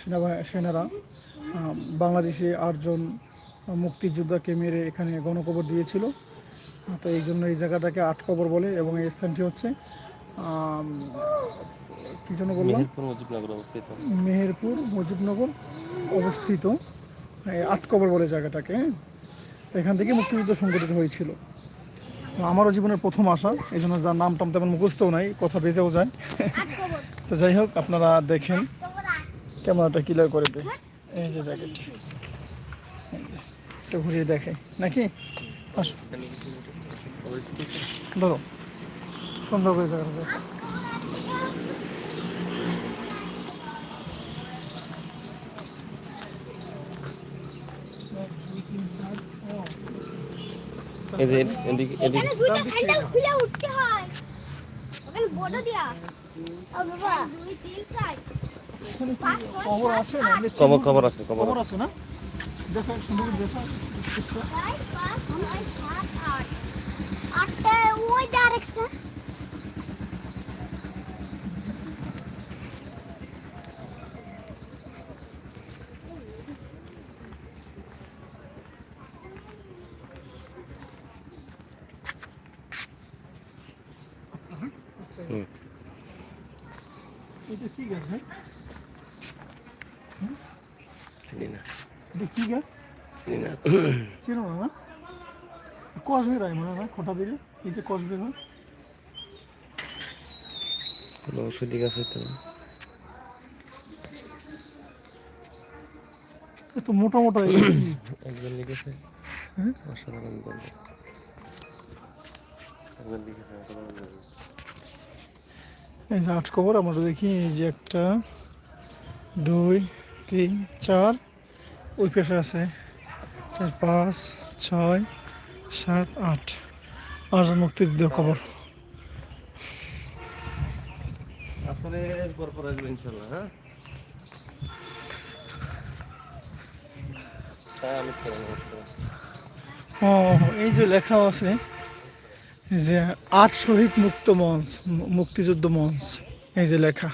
সেনাবাহিনী সেনারা বাংলাদেশে আটজন মুক্তিযোদ্ধাকে মেরে এখানে গণকবর দিয়েছিল। তো এই জন্য এই জায়গাটাকে আট কবর বলে এবং এই স্থানটি হচ্ছে কি জন্য বললাম? মেহেরপুর মুজিবনগর অবস্থিত। আট কবর বলে জায়গাটাকে। হ্যাঁ? তো এখান থেকে মুক্তিযুদ্ধ সংগঠিত হয়েছিল। তো আমারও জীবনের প্রথম আসা এই জন্য যার নাম টাম তেমন মুখস্থও নাই কথা বেজেও যায়। তো যাই হোক আপনারা দেখেন ক্যামেরাটা ক্লিয়ার করে দেয় এই যে যে, একটু ঘুরিয়ে দেখে নাকি? ধরো। সুন্দর করে দেখো এই যে এদিকে এদিকে দুইটা সাইডে খুলে উঠতে হয়। ওখানে বড় দিয়া। ও বাবা। দুই তিন সাইড এখানে কি পাঁচ, ছয়, কবর সাত, আছে না এমনি কবর চিহ্ন- কবর আছে কবর কবর আছে আছে না দেখো চিনি না কি গাছ চিনি না চিনো না না কষ বের হয় মনে হয় খোটা দিলে এই যে কষ বের হয় কোনো ওষুধি গাছ হইতে। এ তো মোটা মোটা? একজন লিখেছে অসাধারণ জন্য একজন লিখেছে অসাধারণ জন্য এই যে আট কবর আমরা দেখি এই যে একটা দুই তিন চার। ওই পেশে আছে। চার পাঁচ ছয় সাত আট। পর পর আসবে ইনশাল্লাহ হ্যাঁ? হ্যাঁ। ও এই যে লেখা আছে যে আট শহীদ মুক্ত মঞ্চ মুক্তিযুদ্ধ মঞ্চ এই যে লেখা।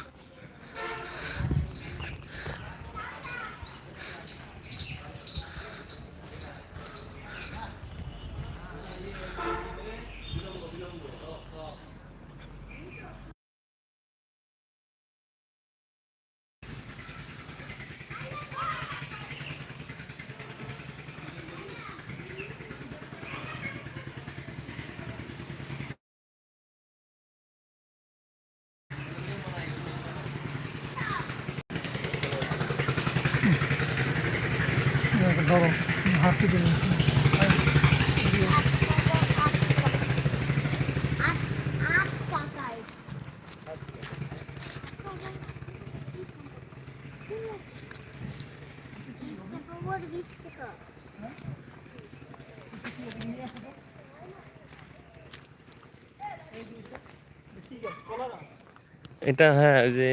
এটা হ্যাঁ যে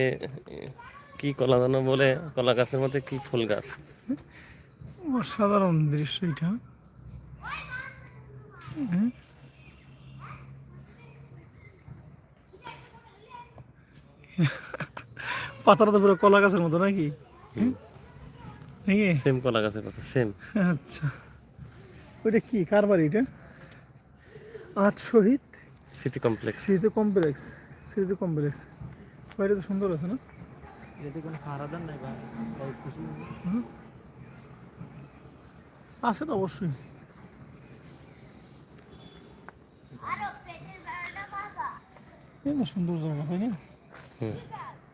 কি কলা দানা বলে কলা গাছের মধ্যে কি ফুল গাছ? অসাধারণ দৃশ্য এটা। হুম। পাতাটা তো পুরো কলা গাছের মতো নাকি? হুম? নাকি? সেম কলা গাছের কথা সেম আচ্ছা। ওইটা কি? কার বাড়ি এটা? আট শহীদ? সিটি কমপ্লেক্স স্মৃতি কমপ্লেক্স স্মৃতি কমপ্লেক্স বাড়িটা তো সুন্দর আছে না? যদি কোনো খারাদার নাই বা খুশি আছে তো অবশ্যই। সুন্দর জায়গা তাই না?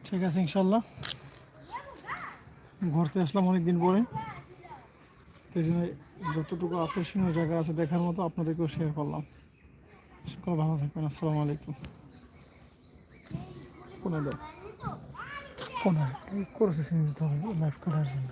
ঠিক আছে ইনশাল্লাহ। ঘুরতে আসলাম অনেক দিন পরে। সেই জন্য যতটুকু আকর্ষণীয় জায়গা আছে দেখার মতো আপনাদেরকেও শেয়ার করলাম। সকলে ভালো থাকবেন আসসালামু আলাইকুম। কোনায় এই করেছে লাইফ কাটার জন্য।